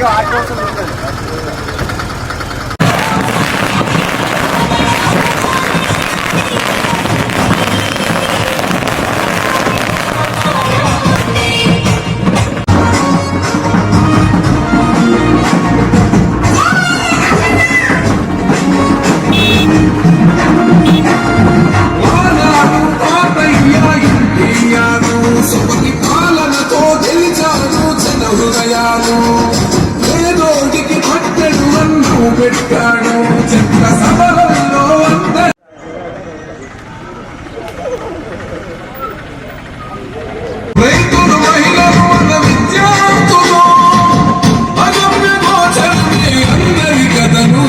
Aqui, ó, పెట్టాడు చెత్త సభలలో అందరి. రైతులు మహిళలు మన విద్యావంతులు అగమ్య గోచరమే అందరి కథను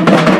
అమ్మ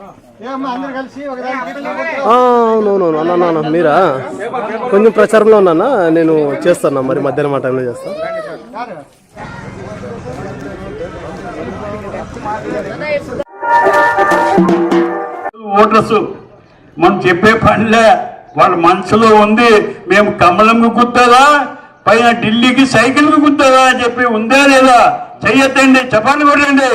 అవునవునవును అన్న మీరా? కొంచెం ప్రచారంలో ఉన్నానా నేను చేస్తాను మరి మధ్యాహ్నం ఆ టైంలో చేస్తాను ఓటర్స్ మనం చెప్పే పనిలే వాళ్ళ మనసులో ఉంది మేము కమలంకు గుర్తారా పైన ఢిల్లీకి సైకిల్కి గుర్తారా అని చెప్పి ఉందా లేదా? చెయ్యొద్దండి చెప్పండి కొట్టండి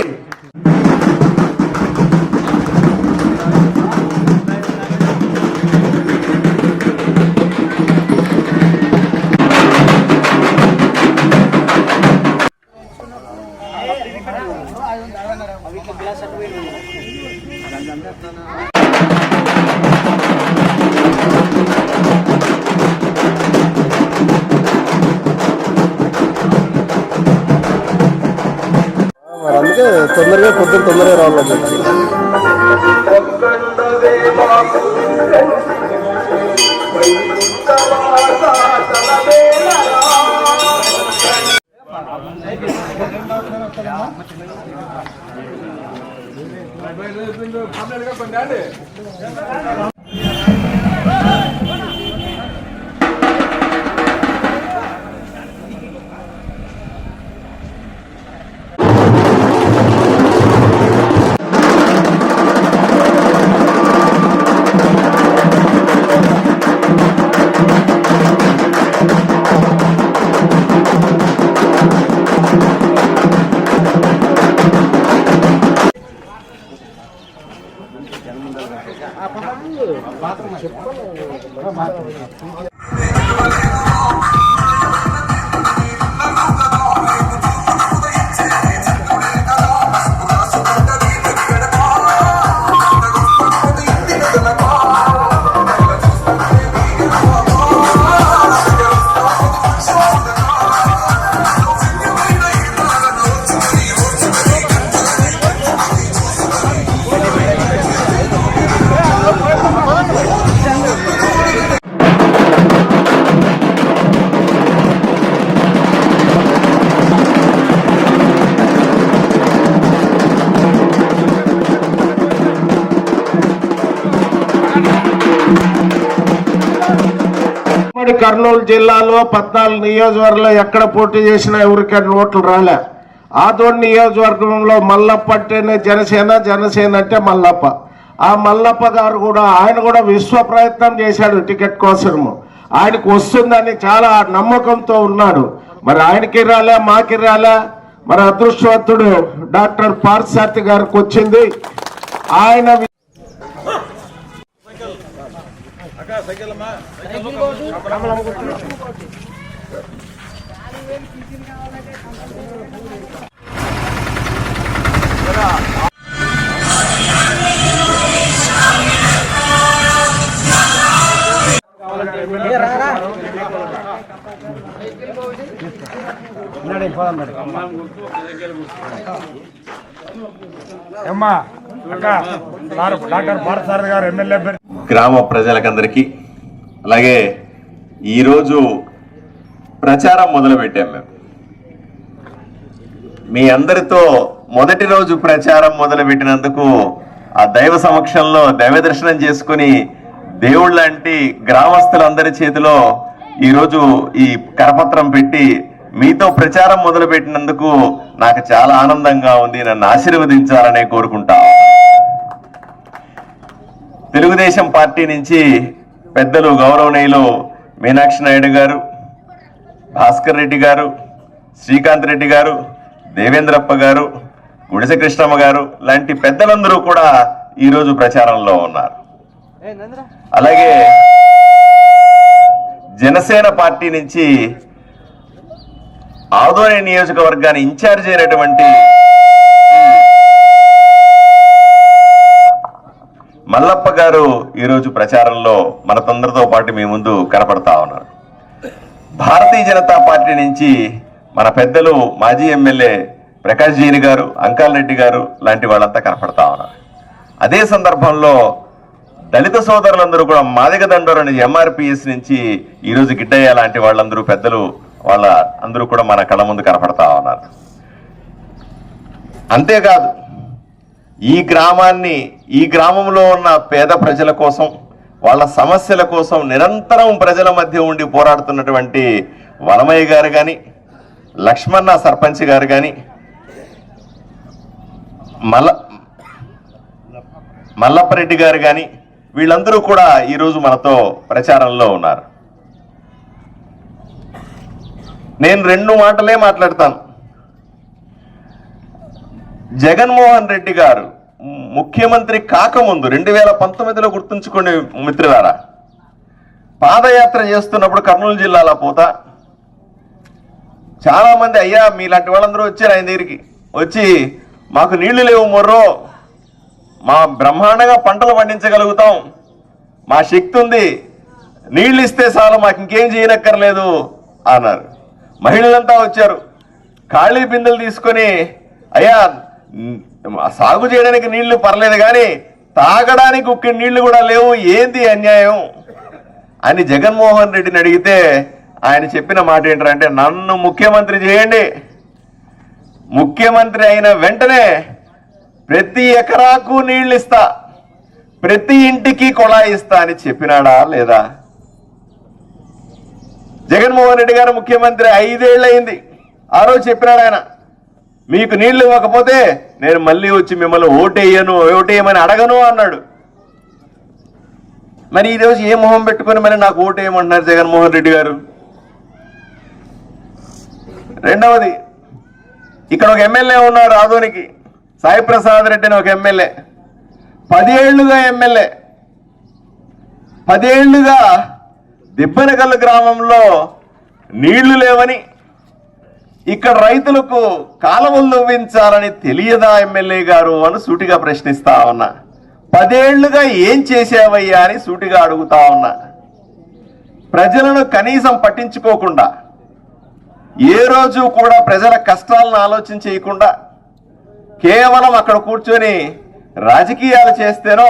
అందుకే తొందరగా పొద్దున తొందరగా రావాలి రావాలని చెప్పి ¡Vamos! ¡Vamos! ఉమ్మడి కర్నూలు జిల్లాలో పద్నాలుగు నియోజకవర్గంలో ఎక్కడ పోటీ చేసినా ఎవరికైనా ఓట్లు రాలే. ఆదోని నియోజకవర్గంలో మల్లప్ప అంటేనే జనసేన జనసేన అంటే మల్లప్ప. ఆ మల్లప్ప గారు కూడా ఆయన కూడా విశ్వ ప్రయత్నం చేశాడు టికెట్ కోసము ఆయనకు వస్తుందని చాలా నమ్మకంతో ఉన్నాడు. మరి ఆయనకి రాలే మాకి రాలే. మరి అదృష్టవంతుడు డాక్టర్ పార్సార్థి గారికి వచ్చింది. ఆయన అక్క అమ్మా అక్క సార్ డాక్టర్ పార్థసారథి గారు ఎమ్మెల్యే గ్రామ ప్రజలకందరికీ అలాగే ఈరోజు ప్రచారం మొదలుపెట్టాం మేము. మీ అందరితో మొదటి రోజు ప్రచారం మొదలుపెట్టినందుకు ఆ దైవ సమక్షంలో దైవ దర్శనం చేసుకుని దేవుళ్ళంటి గ్రామస్తులందరి చేతిలో ఈరోజు ఈ కరపత్రం పెట్టి మీతో ప్రచారం మొదలుపెట్టినందుకు నాకు చాలా ఆనందంగా ఉంది. నన్ను ఆశీర్వదించాలనే కోరుకుంటా. తెలుగుదేశం పార్టీ నుంచి పెద్దలు గౌరవనీయులు మీనాక్షి నాయుడు గారు భాస్కర్ రెడ్డి గారు శ్రీకాంత్ రెడ్డి గారు దేవేంద్రప్ప గారు గుడిసె కృష్ణమ్మ గారు లాంటి పెద్దలందరూ కూడా ఈరోజు ప్రచారంలో ఉన్నారు. అలాగే జనసేన పార్టీ నుంచి ఆదోని నియోజకవర్గాన్ని ఇన్ఛార్జ్ అయినటువంటి మల్లప్ప గారు ఈరోజు ప్రచారంలో మన తొందరతో పాటు మీ ముందు కనపడతా ఉన్నారు. భారతీయ జనతా పార్టీ నుంచి మన పెద్దలు మాజీ ఎమ్మెల్యే ప్రకాష్ జీని గారు అంకాల్ రెడ్డి గారు లాంటి వాళ్ళంతా కనపడతా ఉన్నారు. అదే సందర్భంలో దళిత సోదరులందరూ కూడా మాదిగ దండోరని ఎంఆర్పిఎస్ నుంచి ఈరోజు గిడ్డయ్య లాంటి వాళ్ళందరూ పెద్దలు వాళ్ళ అందరూ కూడా మన కళ్ళ ముందు కనపడతా ఉన్నారు. అంతేకాదు ఈ గ్రామాన్ని ఈ గ్రామంలో ఉన్న పేద ప్రజల కోసం వాళ్ళ సమస్యల కోసం నిరంతరం ప్రజల మధ్య ఉండి పోరాడుతున్నటువంటి వనమయ్య గారు కానీ లక్ష్మణ సర్పంచ్ గారు కానీ మల్ల మల్లప్పరెడ్డి గారు కానీ వీళ్ళందరూ కూడా ఈరోజు మనతో ప్రచారంలో ఉన్నారు. నేను రెండు మాటలే మాట్లాడతాను. జగన్మోహన్ రెడ్డి గారు ముఖ్యమంత్రి కాకముందు రెండు వేల పంతొమ్మిదిలో గుర్తుంచుకోండి మిత్రులారా. పాదయాత్ర చేస్తున్నప్పుడు కర్నూలు జిల్లాలో పోతా. చాలామంది అయ్యా మీలాంటి వాళ్ళందరూ వచ్చారు ఆయన దగ్గరికి. వచ్చి మాకు నీళ్ళు లేవు మొర్రో మా బ్రహ్మాండంగా పంటలు పండించగలుగుతాం. మా శక్తి ఉంది. నీళ్ళు ఇస్తే చాలు మాకు ఇంకేం చేయనక్కర్లేదు అన్నారు. మహిళలంతా వచ్చారు. ఖాళీ బిందెలు తీసుకొని అయ్యా సాగు చేయడానికి నీళ్ళు పర్లేదు కానీ తాగడానికి ఉక్కి నీళ్ళు కూడా లేవు. ఏంది అన్యాయం? అని జగన్మోహన్ రెడ్డిని అడిగితే ఆయన చెప్పిన మాట ఏంటంటే నన్ను ముఖ్యమంత్రి చేయండి. ముఖ్యమంత్రి అయిన వెంటనే ప్రతి ఎకరాకు నీళ్ళు ఇస్తా ప్రతి ఇంటికి కొళాయి ఇస్తా అని చెప్పినాడా లేదా? జగన్మోహన్ రెడ్డి గారు ముఖ్యమంత్రి ఐదేళ్ళయింది. ఆ రోజు చెప్పినాడు ఆయన. మీకు నీళ్ళు ఇవ్వకపోతే నేను మళ్ళీ వచ్చి మిమ్మల్ని ఓటేయను ఓటేయమని అడగను అన్నాడు. మరి ఈరోజు ఏ మొహం పెట్టుకొని మరి నాకు ఓటేయమంటున్నారు జగన్మోహన్ రెడ్డి గారు? రెండవది ఇక్కడ ఒక ఎమ్మెల్యే ఉన్నారు ఆదోనికి. సాయి ప్రసాద్ రెడ్డి అని ఒక ఎమ్మెల్యే. పదేళ్ళుగా ఎమ్మెల్యే. పదేళ్ళుగా దిబ్బనగల్లు గ్రామంలో నీళ్ళు లేవని ఇక్కడ రైతులకు కాలువలు నవ్వించాలని తెలియదా ఎమ్మెల్యే గారు అని సూటిగా ప్రశ్నిస్తా ఉన్నా. పదేళ్ళుగా ఏం చేసావయ్యా అని సూటిగా అడుగుతా ఉన్నా. ప్రజలను కనీసం పట్టించుకోకుండా ఏ రోజు కూడా ప్రజల కష్టాలను ఆలోచన చేయకుండా కేవలం అక్కడ కూర్చొని రాజకీయాలు చేస్తేనో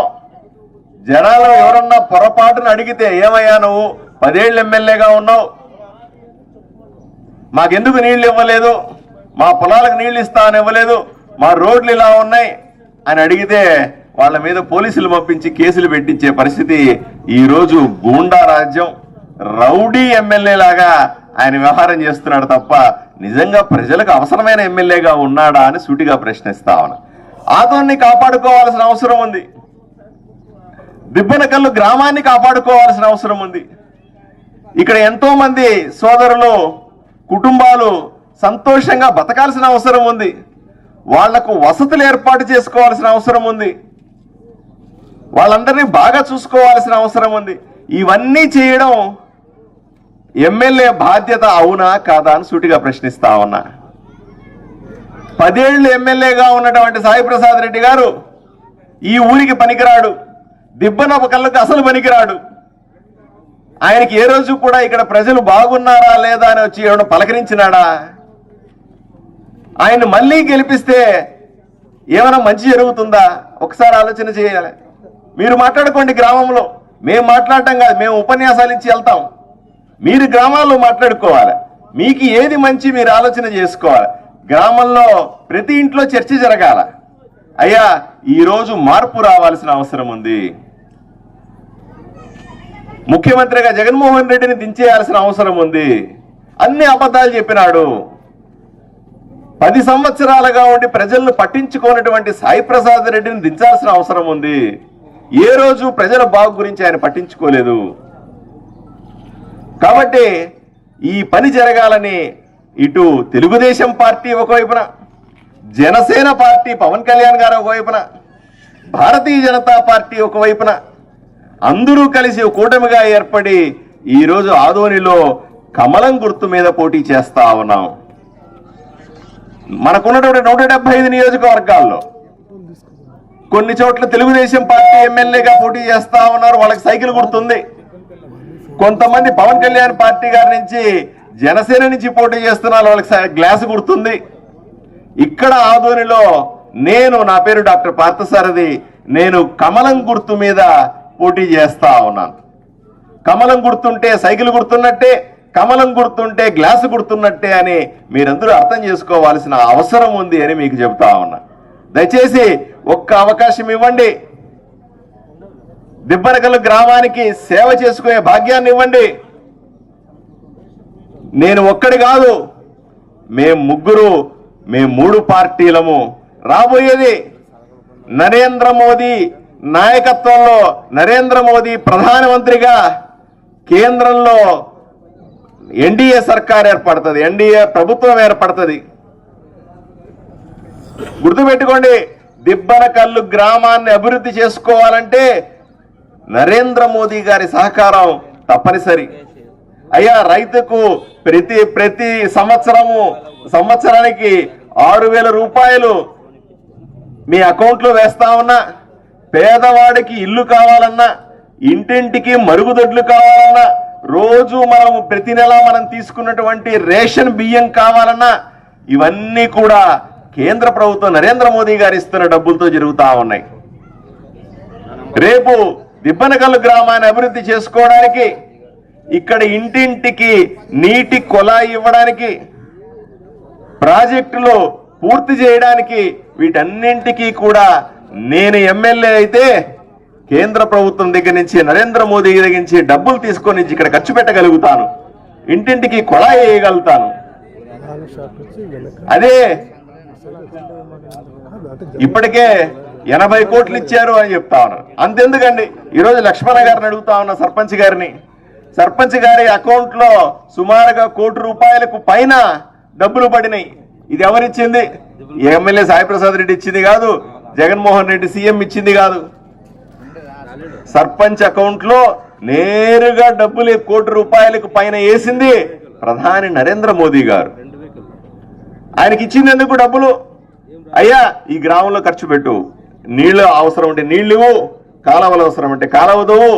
జనాలు ఎవరన్నా పొరపాటును అడిగితే ఏమయ్యా నువ్వు? పదేళ్ళు ఎమ్మెల్యేగా ఉన్నావు. మాకెందుకు నీళ్ళు ఇవ్వలేదు మా పొలాలకు నీళ్ళు ఇస్తా అని ఇవ్వలేదు? మా రోడ్లు ఇలా ఉన్నాయి? అని అడిగితే వాళ్ళ మీద పోలీసులు పంపించి కేసులు పెట్టించే పరిస్థితి ఈరోజు గూండా రాజ్యం రౌడీ ఎమ్మెల్యే లాగా ఆయన వ్యవహారం చేస్తున్నాడు తప్ప నిజంగా ప్రజలకు అవసరమైన ఎమ్మెల్యేగా ఉన్నాడా అని సూటిగా ప్రశ్నిస్తా ఉన్నా. ఆతోన్ని కాపాడుకోవాల్సిన అవసరం ఉంది. దిబ్బనకల్లు గ్రామాన్ని కాపాడుకోవాల్సిన అవసరం ఉంది. ఇక్కడ ఎంతో మంది సోదరులు కుటుంబాలు సంతోషంగా బతకాల్సిన అవసరం ఉంది. వాళ్ళకు వసతులు ఏర్పాటు చేసుకోవాల్సిన అవసరం ఉంది. వాళ్ళందరినీ బాగా చూసుకోవాల్సిన అవసరం ఉంది. ఇవన్నీ చేయడం ఎమ్మెల్యే బాధ్యత అవునా కాదా అని సూటిగా ప్రశ్నిస్తా ఉన్నా. పదేళ్ళు ఎమ్మెల్యేగా ఉన్నటువంటి సాయిప్రసాద్ రెడ్డి గారు ఈ ఊరికి పనికిరాడు. దిబ్బనొక కళ్ళకు అసలు పనికిరాడు. ఆయనకి ఏ రోజు కూడా ఇక్కడ ప్రజలు బాగున్నారా లేదా అని వచ్చి ఎవడో పలకరించినాడా? ఆయన మళ్ళీ గెలిపిస్తే ఏమైనా మంచి జరుగుతుందా? ఒకసారి ఆలోచన చేయాలి. మీరు మాట్లాడుకోండి గ్రామంలో. మేము మాట్లాడటం కాదు మేము ఉపన్యాసాలు ఇచ్చి వెళ్తాం. మీరు గ్రామాల్లో మాట్లాడుకోవాలి. మీకు ఏది మంచి మీరు ఆలోచన చేసుకోవాలి. గ్రామంలో ప్రతి ఇంట్లో చర్చ జరగాల. అయ్యా ఈరోజు మార్పు రావాల్సిన అవసరం ఉంది. ముఖ్యమంత్రిగా జగన్మోహన్ రెడ్డిని దించేయాల్సిన అవసరం ఉంది. అన్ని అబద్ధాలు చెప్పినాడు. పది సంవత్సరాలుగా ఉండి ప్రజలను పట్టించుకోనటువంటి సాయి ప్రసాద్ రెడ్డిని దించాల్సిన అవసరం ఉంది. ఏ రోజు ప్రజల బాగు గురించి ఆయన పట్టించుకోలేదు. కాబట్టి ఈ పని జరగాలని ఇటు తెలుగుదేశం పార్టీ ఒకవైపున జనసేన పార్టీ పవన్ కళ్యాణ్ గారు ఒకవైపున భారతీయ జనతా పార్టీ ఒకవైపున అందరూ కలిసి కూటమిగా ఏర్పడి ఈరోజు ఆదోనిలో కమలం గుర్తు మీద పోటీ చేస్తా ఉన్నాం. మనకున్నటువంటి నూట డెబ్బై ఐదు నియోజకవర్గాల్లో కొన్ని చోట్ల తెలుగుదేశం పార్టీ ఎమ్మెల్యేగా పోటీ చేస్తా ఉన్నారు వాళ్ళకి సైకిల్ గుర్తుంది. కొంతమంది పవన్ కళ్యాణ్ పార్టీ గారి నుంచి జనసేన నుంచి పోటీ చేస్తున్నారు వాళ్ళకి సై- గ్లాస్ గుర్తుంది. ఇక్కడ ఆధోనిలో నేను నా పేరు డాక్టర్ పార్థసారథి నేను కమలం గుర్తు మీద పోటీ చేస్తా ఉన్నాను. కమలం గుర్తుంటే సైకిల్ గుర్తున్నట్టే కమలం గుర్తుంటే గ్లాసు గుర్తున్నట్టే అని మీరందరూ అర్థం చేసుకోవాల్సిన అవసరం ఉంది అని మీకు చెబుతా ఉన్నా. దయచేసి ఒక్క అవకాశం ఇవ్వండి. దిబ్బరకలు గ్రామానికి సేవ చేసుకునే భాగ్యాన్ని ఇవ్వండి. నేను ఒక్కడి కాదు మేం ముగ్గురు మేము మూడు పార్టీలము. రాబోయేది నరేంద్ర మోదీ నాయకత్వంలో నరేంద్ర మోదీ ప్రధానమంత్రిగా కేంద్రంలో ఎన్డీఏ సర్కార్ ఏర్పడుతుంది ఎన్డీఏ ప్రభుత్వం ఏర్పడుతుంది. గుర్తుపెట్టుకోండి దిబ్బనకల్లు గ్రామాన్ని అభివృద్ధి చేసుకోవాలంటే నరేంద్ర మోదీ గారి సహకారం తప్పనిసరి. అయ్యా రైతుకు ప్రతి ప్రతి సంవత్సరము సంవత్సరానికి ఆరు వేల రూపాయలు మీ అకౌంట్లో వేస్తా ఉన్నా. పేదవాడికి ఇల్లు కావాలన్నా ఇంటింటికి మరుగుదొడ్లు కావాలన్నా రోజు మనం ప్రతి నెల మనం తీసుకున్నటువంటి రేషన్ బియ్యం కావాలన్నా ఇవన్నీ కూడా కేంద్ర ప్రభుత్వం నరేంద్ర మోదీ గారు ఇస్తున్న డబ్బులతో జరుగుతూ ఉన్నాయి. రేపు దిబ్బనకల్లు గ్రామాన్ని అభివృద్ధి చేసుకోవడానికి ఇక్కడ ఇంటింటికి నీటి కొలాయి ఇవ్వడానికి ప్రాజెక్టులు పూర్తి చేయడానికి వీటన్నింటికీ కూడా నేను ఎమ్మెల్యే అయితే కేంద్ర ప్రభుత్వం దగ్గర నుంచి నరేంద్ర మోదీ దగ్గర నుంచి డబ్బులు తీసుకొని ఇక్కడ ఖర్చు పెట్టగలుగుతాను. ఇంటింటికి కొళాయి వేయగలుగుతాను. అదే ఇప్పటికే ఎనభై కోట్లు ఇచ్చారు అని చెప్తా ఉన్నారు అంతెందుకండి? ఈరోజు లక్ష్మణ గారిని అడుగుతా ఉన్నా సర్పంచ్ గారిని. సర్పంచ్ గారి అకౌంట్లో సుమారుగా కోటి రూపాయలకు పైన డబ్బులు పడినాయి. ఇది ఎవరిచ్చింది? ఎమ్మెల్యే సాయిప్రసాద్ రెడ్డి ఇచ్చింది కాదు. జగన్మోహన్ రెడ్డి సీఎం ఇచ్చింది కాదు. సర్పంచ్ అకౌంట్లో నేరుగా డబ్బులు కోటి రూపాయలకు పైన వేసింది ప్రధాని నరేంద్ర మోదీ గారు. ఆయనకి ఇచ్చింది ఎందుకు డబ్బులు? అయ్యా ఈ గ్రామంలో ఖర్చు పెట్టు. నీళ్ళు అవసరం ఉంటే నీళ్ళు ఇవ్వు కాలువలు అవసరం అంటే కాలువదవు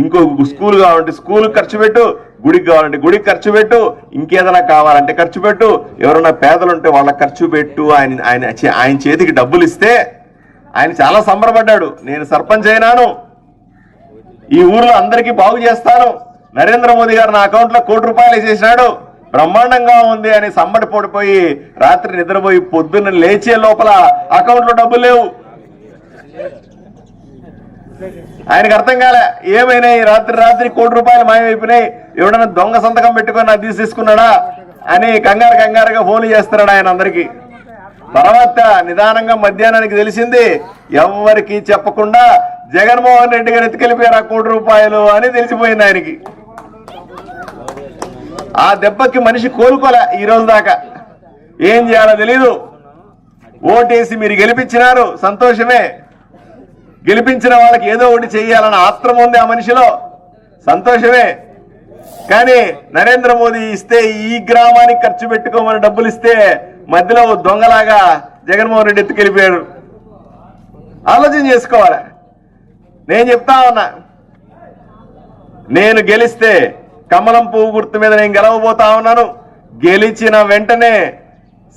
ఇంకో స్కూల్ కావాలంటే స్కూల్ ఖర్చు పెట్టు గుడికి కావాలంటే గుడికి ఖర్చు పెట్టు. ఇంకేదైనా కావాలంటే ఖర్చు పెట్టు. ఎవరైనా పేదలు ఉంటే వాళ్ళకి ఖర్చు పెట్టు. ఆయన ఆయన ఆయన చేతికి డబ్బులు ఇస్తే ఆయన చాలా సంబరపడ్డాడు. నేను సర్పంచ్ అయినాను. ఈ ఊర్లో అందరికీ బాగు చేస్తాను. నరేంద్ర మోదీ గారు నా అకౌంట్లో కోటి రూపాయలు వేసేసినాడు. బ్రహ్మాండంగా ఉంది అని సంబడి పడిపోయి రాత్రి నిద్రపోయి పొద్దున్న లేచే లోపల అకౌంట్లో డబ్బులు లేవు. ఆయనకు అర్థం కాలే ఏమైనాయి రాత్రి రాత్రి కోటి రూపాయలు మాయమైపోయినాయి. ఎవడన్నా దొంగ సంతకం పెట్టుకొని అది తీసేసుకున్నాడా అని కంగారు కంగారుగా ఫోన్లు చేస్తున్నాడు ఆయన అందరికీ. తర్వాత నిదానంగా మధ్యాహ్నానికి తెలిసింది ఎవరికి చెప్పకుండా జగన్మోహన్ రెడ్డి గారు ఎత్తుకెళ్ళిపోయారు ఆ కోటి రూపాయలు అని తెలిసిపోయింది ఆయనకి. ఆ దెబ్బకి మనిషి కోలుకోలే ఈ రోజు దాకా. ఏం చేయాలో తెలీదు. ఓటేసి మీరు గెలిపించినారు సంతోషమే. గెలిపించిన వాళ్ళకి ఏదో ఒకటి చేయాలన్న ఆత్రం ఉంది ఆ మనిషిలో. సంతోషమే. కానీ నరేంద్ర మోదీ ఇస్తే ఈ గ్రామానికి ఖర్చు పెట్టుకోమని డబ్బులు ఇస్తే మధ్యలో దొంగలాగా జగన్మోహన్ రెడ్డి ఎత్తుకెళ్ళిపోయారు ఆలోచన చేసుకోవాలి. నేను చెప్తా ఉన్నా. నేను గెలిస్తే కమలం పువ్వు గుర్తు మీద నేను గెలవబోతా ఉన్నాను. గెలిచిన వెంటనే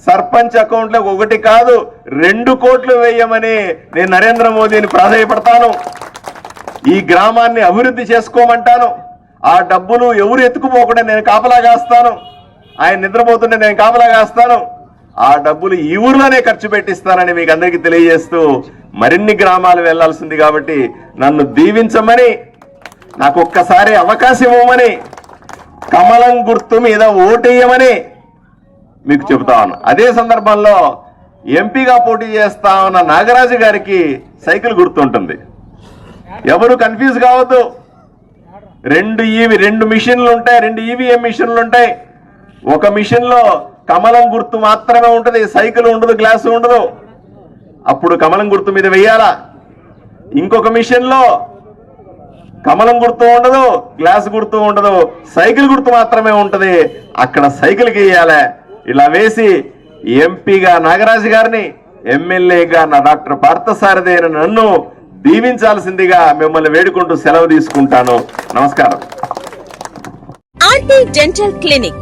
సర్పంచ్ అకౌంట్లో ఒకటి కాదు రెండు కోట్లు వేయమని నేను నరేంద్ర మోదీని ప్రాధాయపడతాను. ఈ గ్రామాన్ని అభివృద్ధి చేసుకోమంటాను. ఆ డబ్బులు ఎవరు ఎత్తుకుపోకుండా నేను కాపలా కాస్తాను. ఆయన నిద్రపోతుంటే నేను కాపలా కాస్తాను. ఆ డబ్బులు ఈ ఊర్లోనే ఖర్చు పెట్టిస్తానని మీకు అందరికీ తెలియజేస్తూ మరిన్ని గ్రామాలు వెళ్ళాల్సింది కాబట్టి నన్ను దీవించమని నాకు ఒక్కసారి అవకాశం ఇవ్వమని కమలం గుర్తు మీద ఓటేయమని మీకు చెబుతా ఉన్నా. అదే సందర్భంలో ఎంపీగా పోటీ చేస్తా ఉన్న నాగరాజు గారికి సైకిల్ గుర్తుంటుంది. ఎవరు కన్ఫ్యూజ్ కావద్దు. రెండు ఈవి రెండు మిషన్లు ఉంటాయి రెండు ఈవీఎం మిషన్లు ఉంటాయి. ఒక మిషన్లో కమలం గుర్తు మాత్రమే ఉంటుంది సైకిల్ ఉండదు గ్లాస్ ఉండదు. అప్పుడు కమలం గుర్తు మీద వెయ్యాలా ఇంకొక మిషన్లో కమలం గుర్తు ఉండదు గ్లాస్ గుర్తు ఉండదు సైకిల్ గుర్తు మాత్రమే ఉంటుంది. అక్కడ సైకిల్ గీయాలి. ఇలా వేసి ఎంపీగా నాగరాజు గారిని ఎమ్మెల్యేగా నా డాక్టర్ పార్థసారథి అయిన నన్ను దీవించాల్సిందిగా మిమ్మల్ని వేడుకుంటూ సెలవు తీసుకుంటాను. నమస్కారం. RT dental clinic.